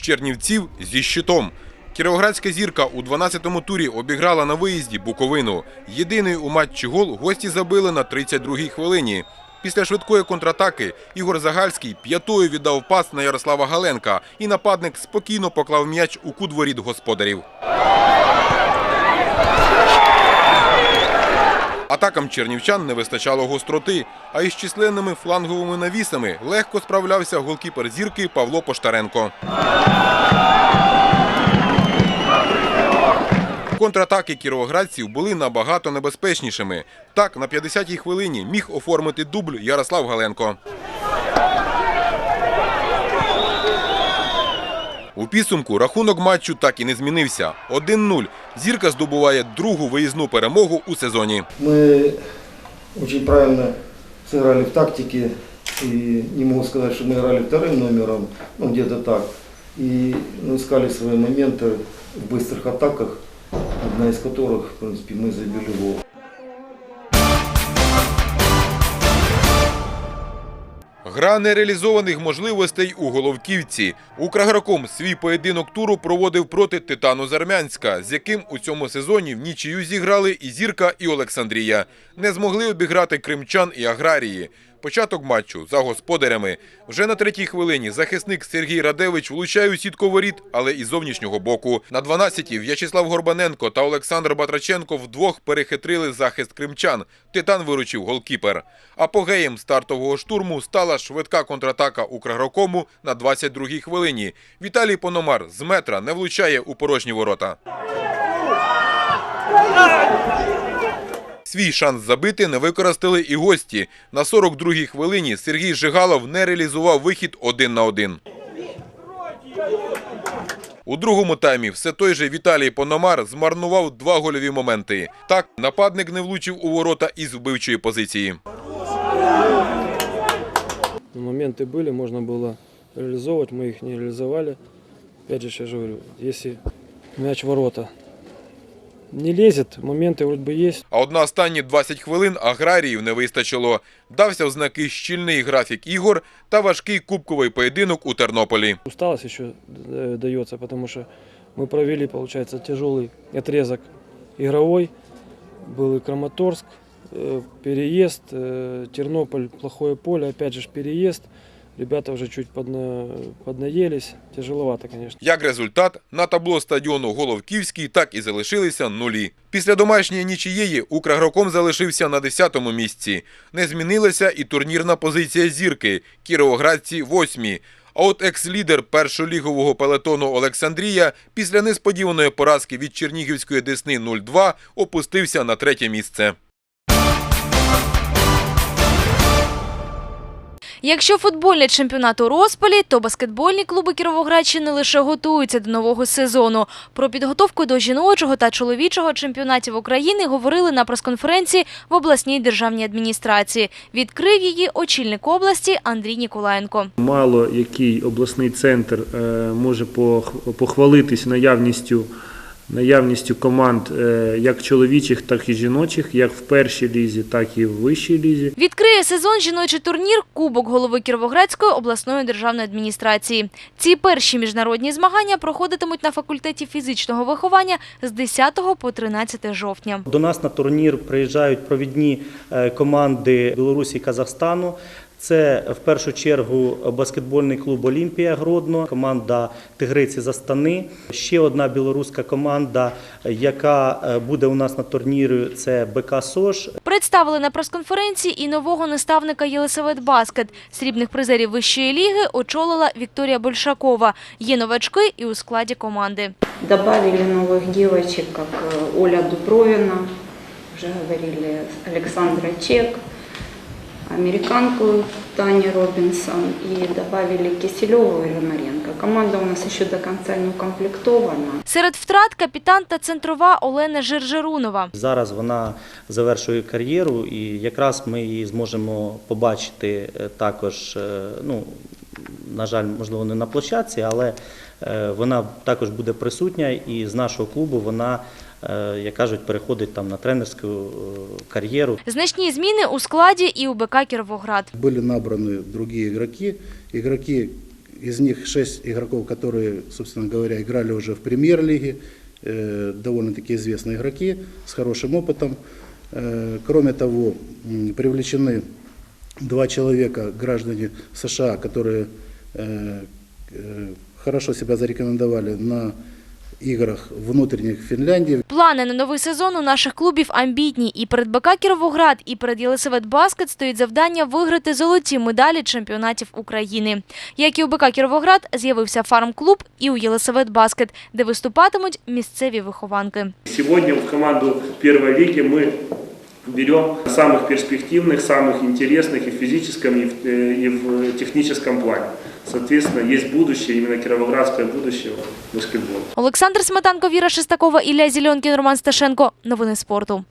Чернівців зі щитом. Кіровоградська зірка у 12-му турі обіграла на виїзді Буковину. Єдиний у матчі гол гості забили на 32-й хвилині. Після швидкої контратаки Ігор Загальський п'ятою віддав пас на Ярослава Галенка, і нападник спокійно поклав м'яч у кут воріт господарів. Атакам чернівчан не вистачало гостроти, а із численними фланговими навісами легко справлявся голкіпер зірки Павло Поштаренко. Контратаки кіровоградців були набагато небезпечнішими. Так, на 50-й хвилині міг оформити дубль Ярослав Галенко. У підсумку рахунок матчу так і не змінився. 1-0. Зірка здобуває другу виїзну перемогу у сезоні. Мы очень правильно сыграли в тактике. И не могу сказать, что мы играли вторым номером, ну где-то так. И ну, искали свои моменты в быстрых атаках, одна из которых, в принципе, мы забили гол. Гра нереалізованих можливостей у Головківці. Украгроком свій поєдинок туру проводив проти Титану Зармянська, з яким у цьому сезоні в нічию зіграли і Зірка, і Олександрія. Не змогли обіграти кримчан і аграрії. Початок матчу за господарями. Вже на третій хвилині захисник Сергій Радевич влучає у сітку воріт, але із зовнішнього боку. На 12-ті В'ячеслав Горбаненко та Олександр Батраченко вдвох перехитрили захист кримчан. Титан виручив голкіпер. Апогеєм стартового штурму стала швидка контратака Украгрокому на 22-й хвилині. Віталій Пономар з метра не влучає у порожні ворота. Свій шанс забити не використали і гості. На 42-й хвилині Сергій Жигалов не реалізував вихід один на один. У другому таймі все той же Віталій Пономар змарнував два гольові моменти. Так, нападник не влучив у ворота із вбивчої позиції. Моменты были, можно было реализовывать, мы их не реализовали. Опять же, я же говорю, если мяч в ворота не лезет, моменты вроде бы есть. А от на останні 20 хвилин аграріїв не вистачило. Дався в знаки щільний графік ігор та важкий кубковий поєдинок у Тернополі. Усталость еще э, дается, потому что мы провели, получается, тяжелый отрезок игровой. Был и Краматорск, э, переезд, э, Тернополь, плохое поле, опять же ж переезд. Ребята уже чуть подна... поднаелись. Тяжеловато, конечно. Як результат, на табло стадіону Головківський так і залишилися нулі. Після домашньої нічиєї Украгроком залишився на 10-му місці. Не змінилася і турнірна позиція зірки – кіровоградці – восьмі. А от екс-лідер першолігового пелетону Олександрія після несподіваної поразки від Чернігівської Десни 0-2 опустився на третє місце. Якщо футбольний чемпіонат у розпалі, то баскетбольні клуби Кіровоградщини лише готуються до нового сезону. Про підготовку до жіночого та чоловічого чемпіонатів України говорили на прес-конференції в обласній державній адміністрації. Відкрив її очільник області Андрій Ніколаєнко. Мало який обласний центр е, може пох- похвалитись наявністю, наявністю команд е, як чоловічих, так і жіночих, як в першій лізі, так і в вищій лізі. Відкриє сезон жіночий турнір Кубок голови Кіровоградської обласної державної адміністрації. Ці перші міжнародні змагання проходитимуть на факультеті фізичного виховання з 10 по 13 жовтня. До нас на турнір приїжджають провідні е, команди Білорусі і Казахстану. Це в першу чергу баскетбольний клуб Олімпія Гродно, команда Тигриці Застани. Ще одна білоруська команда, яка е, буде у нас на турнірі, це БК СОЖ. Представили на прес-конференції і нового наставника Єлисавет Баскет. Срібних призерів вищої ліги очолила Вікторія Большакова. Є новачки і у складі команди. Добавили новых девочек, как э, Оля Дубровина, уже говорили, Александра Чек, американку Тани Робинсон и добавили Киселеву и Ромаренко. Команда у нас еще до конца не укомплектована. Серед втрат капітан та центрова Олена Жиржирунова. Зараз вона завершує кар'єру, і якраз ми її зможемо побачити е, також. е, Ну, на жаль, можливо, не на площадці, але е, вона також буде присутня, і з нашого клубу вона, як кажуть, переходить там на тренерську е, кар'єру. Значні зміни у складі і у БК Кіровоград. Были набраны другие игроки, игроки из них шесть игроков, которые, собственно говоря, играли уже в премьер-лиге, э, довольно-таки известные игроки с хорошим опытом. Э, Кроме того, м, привлечены два человека, граждане США, которые э, э, хорошо себя зарекомендовали на играх внутрішніх Фінляндії. Плани на новий сезон у наших клубів амбітні. І перед БК Кіровоград, і перед Єлисавет Баскет стоїть завдання виграти золоті медалі чемпіонатів України. Як і у БК Кіровоград, з'явився фарм-клуб і у Єлисавет Баскет, де виступатимуть місцеві вихованки. Сьогодні в команду першої ліги мы берем самых перспективных, самых интересных и в физическом, и в, э, и в техническом плане. Соответственно, есть будущее, именно кировоградское будущее в баскетболе. Олександр Сметанко, Віра Шестакова, Ілля Зільонкін, Роман Сташенко. Новини спорту.